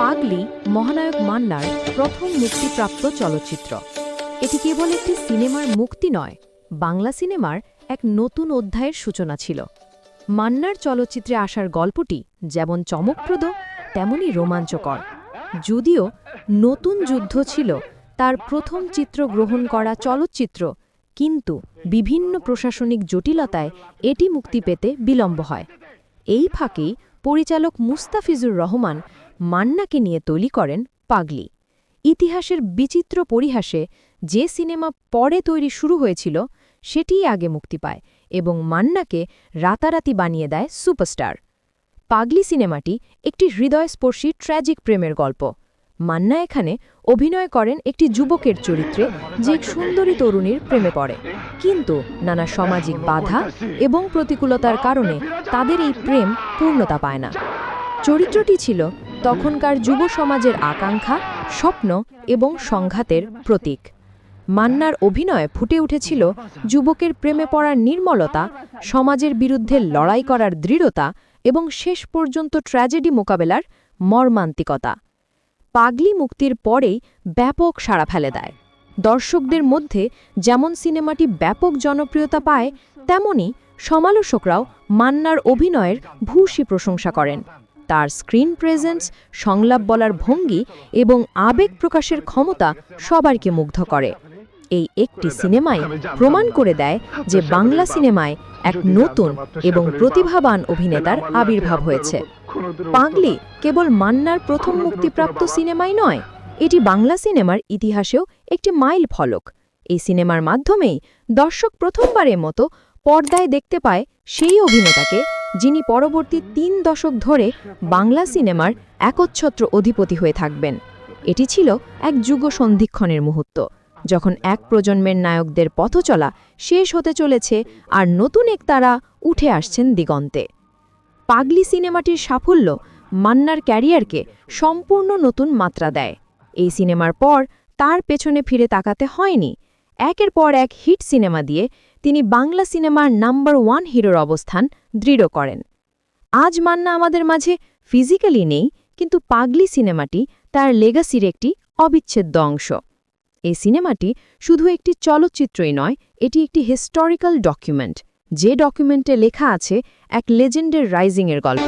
পাগলি মহানায়ক মান্নার প্রথম মুক্তিপ্রাপ্ত চলচ্চিত্র। এটি কেবল একটি সিনেমার মুক্তি নয়, বাংলা সিনেমার এক নতুন অধ্যায়ের সূচনা ছিল। মান্নার চলচ্চিত্রে আসার গল্পটি যেমন চমকপ্রদ, তেমনই রোমাঞ্চকর। যদিও নতুন যুদ্ধ ছিল, তার প্রথম চিত্র গ্রহণ করা চলচ্চিত্র, কিন্তু বিভিন্ন প্রশাসনিক জটিলতায় এটি মুক্তি পেতে বিলম্ব হয়। এই ফাঁকেই পরিচালক মুস্তাফিজুর রহমান মান্নাকে নিয়ে তৈরি করেন পাগলি। ইতিহাসের বিচিত্র পরিহাসে যে সিনেমা পরে তৈরি শুরু হয়েছিল, সেটিই আগে মুক্তি পায় এবং মান্নাকে রাতারাতি বানিয়ে দেয় সুপারস্টার। পাগলি সিনেমাটি একটি হৃদয়স্পর্শী ট্র্যাজিক প্রেমের গল্প। মান্না এখানে অভিনয় করেন একটি যুবকের চরিত্রে যে এক সুন্দরী তরুণীর প্রেমে পড়ে। কিন্তু নানা সামাজিক বাধা এবং প্রতিকূলতার কারণে তাদের এই প্রেম পূর্ণতা পায় না। চরিত্রটি ছিল তখনকার যুব সমাজের আকাঙ্ক্ষা, স্বপ্ন এবং সংঘাতের প্রতীক। মান্নার অভিনয়ে ফুটে উঠেছিল যুবকের প্রেমে পড়ার নির্মলতা, সমাজের বিরুদ্ধে লড়াই করার দৃঢ়তা এবং শেষ পর্যন্ত ট্র্যাজেডি মোকাবেলার মর্মান্তিকতা। পাগলি মুক্তির পরেই ব্যাপক সাড়া ফেলে দেয়। দর্শকদের মধ্যে যেমন সিনেমাটি ব্যাপক জনপ্রিয়তা পায়, তেমনি সমালোচকরাও মান্নার অভিনয়ের ভূষী প্রশংসা করেন। তার স্ক্রিন প্রেজেন্স, সংলাপ বলার ভঙ্গি এবং আবেগ প্রকাশের ক্ষমতা সবারকে মুগ্ধ করে। এই একটি সিনেমাই প্রমাণ করে দেয় যে বাংলা সিনেমায় এক নতুন এবং প্রতিভাবান অভিনেতার আবির্ভাব হয়েছে। পাগলি কেবল মান্নার প্রথম মুক্তিপ্রাপ্ত সিনেমাই নয়, এটি বাংলা সিনেমার ইতিহাসেও একটি মাইল ফলক। এই সিনেমার মাধ্যমেই দর্শক প্রথমবারের মতো পর্দায় দেখতে পায় সেই অভিনেতাকে যিনি পরবর্তী তিন দশক ধরে বাংলা সিনেমার একচ্ছত্র অধিপতি হয়ে থাকবেন। এটি ছিল এক যুগ সন্ধিক্ষণের মুহূর্ত, যখন এক প্রজন্মের নায়কদের পথচলা শেষ হতে চলেছে আর নতুন এক তারা উঠে আসছেন দিগন্তে। পাগলি সিনেমাটির সাফল্য মান্নার ক্যারিয়ারকে সম্পূর্ণ নতুন মাত্রা দেয়। এই সিনেমার পর তার পেছনে ফিরে তাকাতে হয়নি একের পর এক হিট সিনেমা দিয়ে তিনি বাংলা সিনেমার নাম্বার ওয়ান হিরোর অবস্থান দৃঢ় করেন। আজ মান্না আমাদের মাঝে ফিজিক্যালি নেই, কিন্তু পাগলি সিনেমাটি তার লেগাসির একটি অবিচ্ছেদ্য অংশ। এই সিনেমাটি শুধু একটি চলচ্চিত্রই নয়, এটি একটি হিস্টোরিক্যাল ডকুমেন্ট। যে ডকুমেন্টে লেখা আছে এক লেজেন্ডের রাইজিংয়ের গল্প।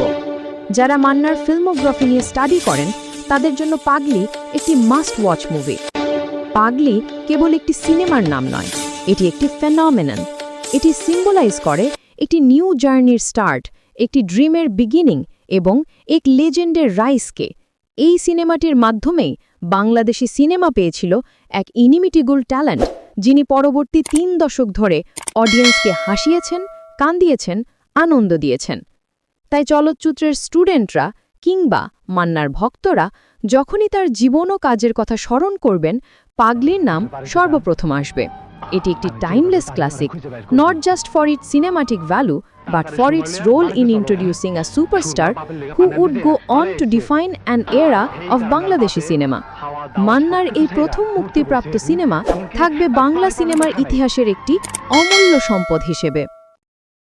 যারা মান্নার ফিল্মোগ্রাফি নিয়ে স্টাডি করেন, তাদের জন্য পাগলি একটি মাস্ট ওয়াচ মুভি। পাগলি কেবল একটি সিনেমার নাম নয়, এটি একটি ফেনমেনন। এটি সিম্বলাইজ করে একটি নিউ জার্নির স্টার্ট, একটি ড্রিমের বিগিনিং এবং এক লেজেন্ডের রাইসকে। এই সিনেমাটির মাধ্যমেই বাংলাদেশি সিনেমা পেয়েছিল এক ইনিমিটিগুল ট্যালেন্ট, যিনি পরবর্তী তিন দশক ধরে অডিয়েন্সকে হাসিয়েছেন, কান্দিয়েছেন, আনন্দ দিয়েছেন। তাই চলচ্চিত্রের স্টুডেন্টরা কিংবা মান্নার ভক্তরা যখনই তার জীবন ও কাজের কথা স্মরণ করবেন পাগলির নাম সর্বপ্রথম আসবে। এটি একটি timeless classic not just for it cinematic value but for its role in introducing a superstar who would go on to define an era of Bangladeshi cinema মান্নার এই প্রথম মুক্তিপ্রাপ্ত সিনেমা থাকবে বাংলা সিনেমার ইতিহাসের একটি অমূল্য সম্পদ হিসেবে।